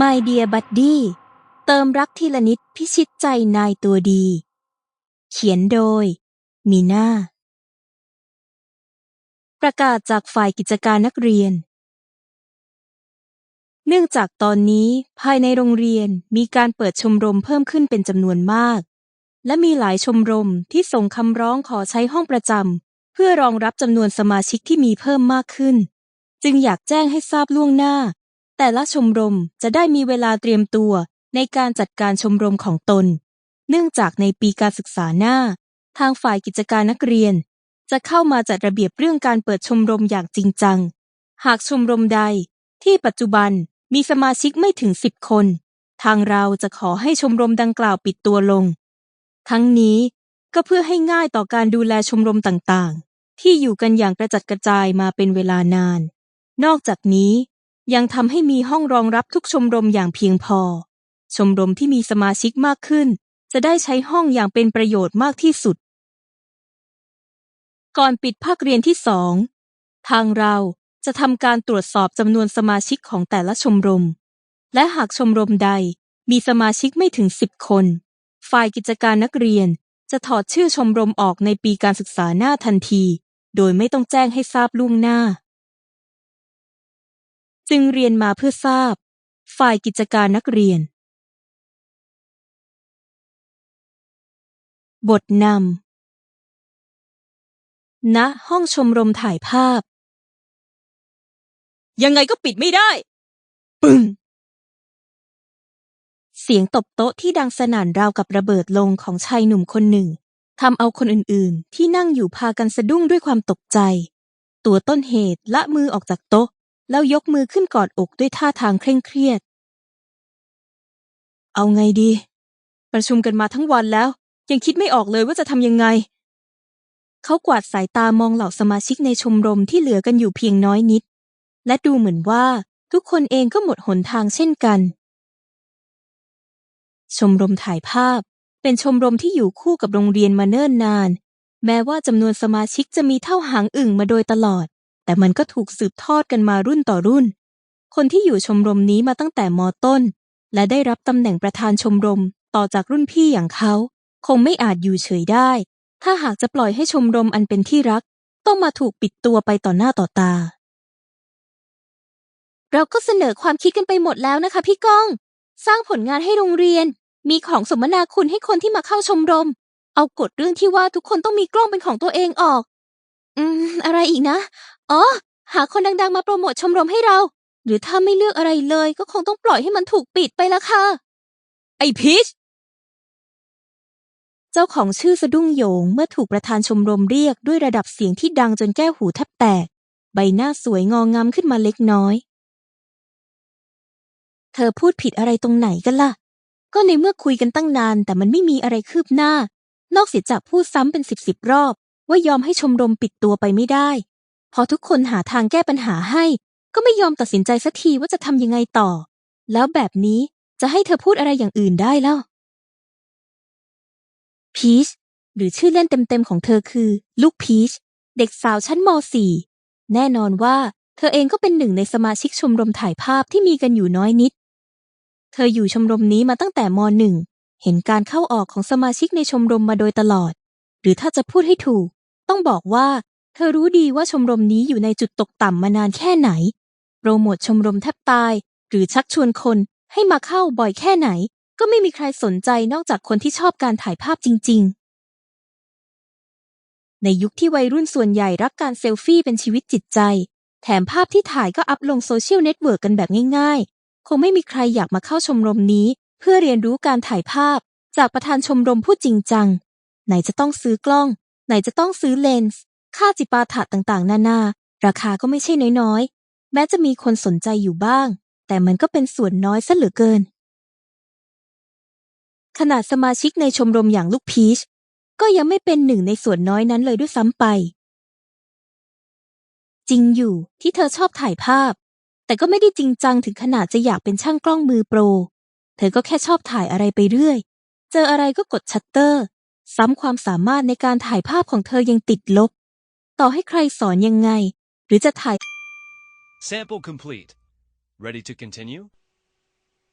My Dear Buddy เติมรักทีละนิดพิชิตใจนายตัวดี เขียนโดย มีนาประกาศจากฝ่ายกิจการนักเรียน เนื่องจากตอนนี้ภายในโรงเรียนมีการเปิดชมรมเพิ่มขึ้นเป็นจำนวนมาก และมีหลายชมรมที่ส่งคำร้องขอใช้ห้องประจำเพื่อรองรับจำนวนสมาชิกที่มีเพิ่มมากขึ้น จึงอยากแจ้งให้ทราบล่วงหน้า แต่ละชมรมจะได้มีเวลาเตรียมตัวในการจัดการชมรมของตน เนื่องจากในปีการศึกษาหน้า ทางฝ่ายกิจการนักเรียน จะเข้ามาจัดระเบียบเรื่องการเปิดชมรมอย่างจริงจัง หากชมรมใดที่ปัจจุบันมีสมาชิกไม่ถึงสิบคน ทางเราจะขอให้ชมรมดังกล่าวปิดตัวลง ทั้งนี้ก็เพื่อให้ง่ายต่อการดูแลชมรมต่างๆ ที่อยู่กันอย่างกระจัดกระจายมาเป็นเวลานาน นอกจากนี้ยังทำให้มีห้องรองรับทุกชมรมอย่างเพียงพอ ชมรมที่มีสมาชิกมากขึ้น จะได้ใช้ห้องอย่างเป็นประโยชน์มากที่สุด ก่อนปิดภาคเรียนที่สองทางเราจะทำการตรวจสอบจำนวนสมาชิกของแต่ละชมรม และหากชมรมใดมีสมาชิกไม่ถึงสิบคน ฝ่ายกิจการนักเรียนจะถอดชื่อชมรมออกในปีการศึกษาหน้าทันที โดยไม่ต้องแจ้งให้ทราบล่วงหน้า จึงเรียนมาเพื่อทราบ ฝ่ายกิจการนักเรียน บทนำณห้องชมรมถ่ายภาพ ยังไงก็ปิดไม่ได้ ปึ้งเสียงตบโต๊ะที่ดังสนั่นราวกับระเบิดลงของชายหนุ่มคนหนึ่งทำเอาคนอื่นๆ ที่นั่งอยู่พากันสะดุ้งด้วยความตกใจ ตัวต้นเหตุละมือออกจากโต๊ะ แล้วยกมือขึ้นกอดอกด้วยท่าทางเคร่งเครียด เอาไงดี ประชุมกันมาทั้งวันแล้ว ยังคิดไม่ออกเลยว่าจะทำยังไง เขากวาดสายตามองเหล่าสมาชิกในชมรมที่เหลือกันอยู่เพียงน้อยนิด และดูเหมือนว่าทุกคนเองก็หมดหนทางเช่นกัน ชมรมถ่ายภาพ เป็นชมรมที่อยู่คู่กับโรงเรียนมาเนิ่นนาน แม้ว่าจำนวนสมาชิกจะมีเท่าหางอึ่งมาโดยตลอด แต่มันก็ถูกสืบทอดกันมารุ่นต่อรุ่น คนที่อยู่ชมรมนี้มาตั้งแต่มต้น และได้รับตำแหน่งประธานชมรมต่อจากรุ่นพี่อย่างเขา คงไม่อาจอยู่เฉยได้ ถ้าหากจะปล่อยให้ชมรมอันเป็นที่รัก ต้องมาถูกปิดตัวไปต่อหน้าต่อตา เราก็เสนอความคิดกันไปหมดแล้วนะคะพี่ก้อง สร้างผลงานให้โรงเรียน มีของสมนาคุณให้คนที่มาเข้าชมรม เอากฎเรื่องที่ว่าทุกคนต้องมีกล้องเป็นของตัวเองออก อืม อะไรอีกนะ อ๋อ หาคนดังๆมาโปรโมทชมรมให้เรา หรือถ้าไม่เลือกอะไรเลยก็คงต้องปล่อยให้มันถูกปิดไปละค่ะ ไอพีช เจ้าของชื่อสะดุ้งโยงเมื่อถูกประธานชมรมเรียกด้วยระดับเสียงที่ดังจนแก้วหูแทบแตก ใบหน้าสวยงองามขึ้นมาเล็กน้อย เธอพูดผิดอะไรตรงไหนกันล่ะ ก็ในเมื่อคุยกันตั้งนานแต่มันไม่มีอะไรคืบหน้า นอกเสียจากพูดซ้ำเป็นสิบสิบรอบ ว่ายอมให้ชมรมปิดตัวไปไม่ได้ พอทุกคนหาทางแก้ปัญหาให้ ก็ไม่ยอมตัดสินใจสักทีว่าจะทำยังไงต่อ แล้วแบบนี้จะให้เธอพูดอะไรอย่างอื่นได้แล้วพีชหรือชื่อเล่นเต็มๆของเธอคือ ลูกพีชเด็กสาวชั้นม .4 แน่นอนว่าเธอเองก็เป็นหนึ่งในสมาชิกชมรมถ่ายภาพที่มีกันอยู่น้อยนิด เธออยู่ชมรมนี้มาตั้งแต่ม .1 เห็นการเข้าออกของสมาชิกในชมรมมาโดยตลอด หรือถ้าจะพูดให้ถูก ต้องบอกว่า เธอรู้ดีว่าชมรมนี้อยู่ในจุดตกต่ำมานานแค่ไหน โปรโมทชมรมแทบตาย หรือชักชวนคนให้มาเข้าบ่อยแค่ไหน ก็ไม่มีใครสนใจนอกจากคนที่ชอบการถ่ายภาพจริง ๆ ในยุคที่วัยรุ่นส่วนใหญ่รักการเซลฟี่เป็นชีวิตจิตใจ แถมภาพที่ถ่ายก็อัพลงโซเชียลเน็ตเวิร์กกันแบบง่ายๆ คงไม่มีใครอยากมาเข้าชมรมนี้ เพื่อเรียนรู้การถ่ายภาพ จากประธานชมรมผู้จริงจัง ไหนจะต้องซื้อกล้อง ไหนจะต้องซื้อเลนส์ ค่าจิปาถะต่างๆ นานา ราคาก็ไม่ใช่น้อยๆ แม้จะมีคนสนใจอยู่บ้าง แต่มันก็เป็นส่วนน้อยซะเหลือเกิน ขนาดสมาชิกในชมรมอย่างลูกพีช ก็ยังไม่เป็นหนึ่งในส่วนน้อยนั้นเลยด้วยซ้ำไป จริงอยู่ที่เธอชอบถ่ายภาพ แต่ก็ไม่ได้จริงจังถึงขนาดจะอยากเป็นช่างกล้องมือโปร เธอก็แค่ชอบถ่ายอะไรไปเรื่อย เจออะไรก็กดชัตเตอร์ ซ้ำความสามารถในการถ่ายภาพของเธอยังติดลบ ต่อให้ใครสอนยังไง หรือจะถ่าย Sample complete. Ready to continue?